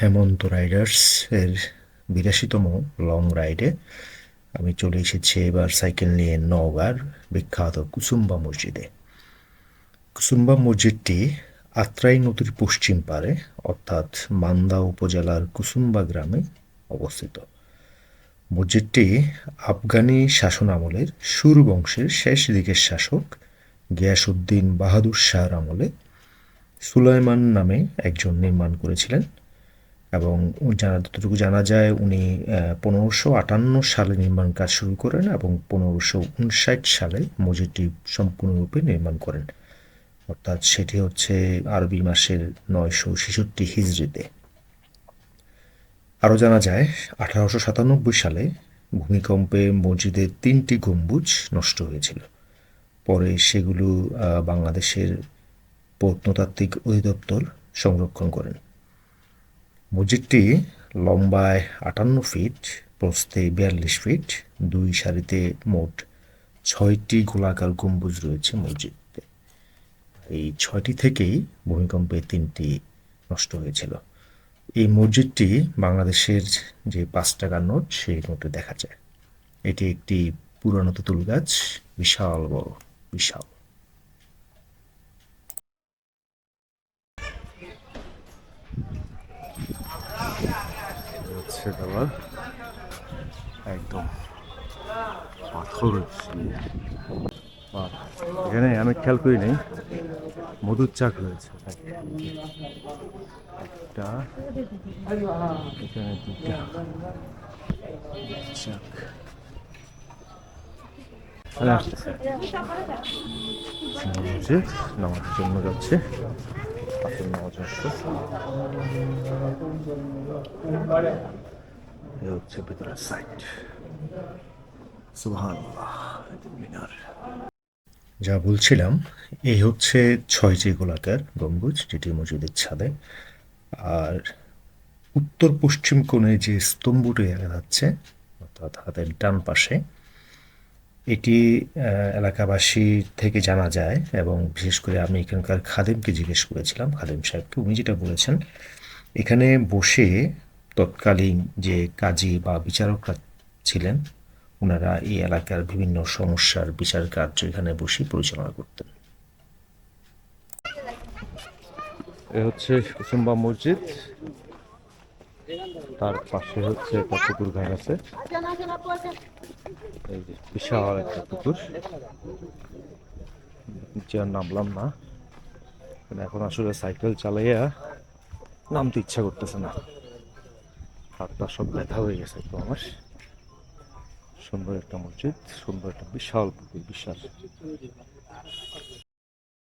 হেমন্ত Riders এর বিরাশিতম long রাইডে আমি চলে এসেছি এবার সাইকেল নিয়ে নওগাঁর বিখ্যাত কুসুম্বা মসজিদে। কুসুম্বা মসজিদটি আত্রাই নদীর পশ্চিম পারে অর্থাৎ মান্দা উপজেলার কুসুম্বা গ্রামে অবস্থিত। মসজিদটি আফগানি শাসন আমলের সুর বংশের শেষ দিকের শাসক গিয়াসুদ্দিন বাহাদুর শাহর আমলে সুলাইমান নামে একজন নির্মাণ করেছিলেন। এবং জানা যতটুকু জানা যায়, উনি পনেরোশো আটান্ন সালে নির্মাণ কাজ শুরু করেন এবং পনেরোশো উনষাট সালে মসজিদটি সম্পূর্ণরূপে নির্মাণ করেন। অর্থাৎ সেটি হচ্ছে আরবি মাসের নয়শো ছেষট্টি হিজড়িতে আরও জানা যায়, আঠারোশো সাতানব্বই সালে ভূমিকম্পে মসজিদের তিনটি গম্বুজ নষ্ট হয়েছিল। পরে সেগুলো বাংলাদেশের প্রত্নতাত্ত্বিক অধিদপ্তর সংরক্ষণ করেন। মসজিদটি লম্বায় আটান্ন ফিট, প্রস্থে বিয়াল্লিশ ফিট, দুই সারিতে মোট ছয়টি গোলাকার গম্বুজ রয়েছে মসজিদে। এই ছয়টি থেকেই ভূমিকম্পে তিনটি নষ্ট হয়েছিল। এই মসজিদটি বাংলাদেশের যে পাঁচ টাকার নোট, সেই নোটে দেখা যায়। এটি একটি পুরানো তেঁতুল গাছ, বিশাল বড়, বিশাল। হচ্ছে দাবার একদম পাথর এখানে আমি খেয়াল করি নাই মধুর চাক রয়েছে। একটা এখানে দুটা চাক। আসতেছে মসজিদ নামাজের জন্য যাচ্ছে। যা বলছিলাম এই হচ্ছে ছয়টি গোলাকার গম্বুজ যেটি মসজিদের ছাদে আর উত্তর পশ্চিম কোণে যে স্তম্ভটি দেখা যাচ্ছে অর্থাৎ হাতের ডান পাশে এটি এলাকাবাসী থেকে জানা যায় এবং বিশেষ করে আমি এখানকার খাদেমকে জিজ্ঞেস করেছিলাম, খাদেম সাহেবকে। উনি যেটা বলেছেন, এখানে বসে তৎকালীন যে কাজী বা বিচারকরা ছিলেন ওনারা এই এলাকার বিভিন্ন সমস্যার বিচার কার্য এখানে বসে পরিচালনা করতেন। এ হচ্ছে কুসুম্বা মসজিদ। তার পাশে হচ্ছে একটা পুকুর ঘাট আছে। এই যে বিশাল একটা পুকুর। নিচে আর নামলাম না। কারণ এখন আসলে সাইকেল চালাইয়া নামতে ইচ্ছা করতেছে না। হাত পা সব ব্যথা হয়ে গেছে তো আমার। সুন্দর একটা মসজিদ, সুন্দর একটা বিশাল পুকুর, বিশাল।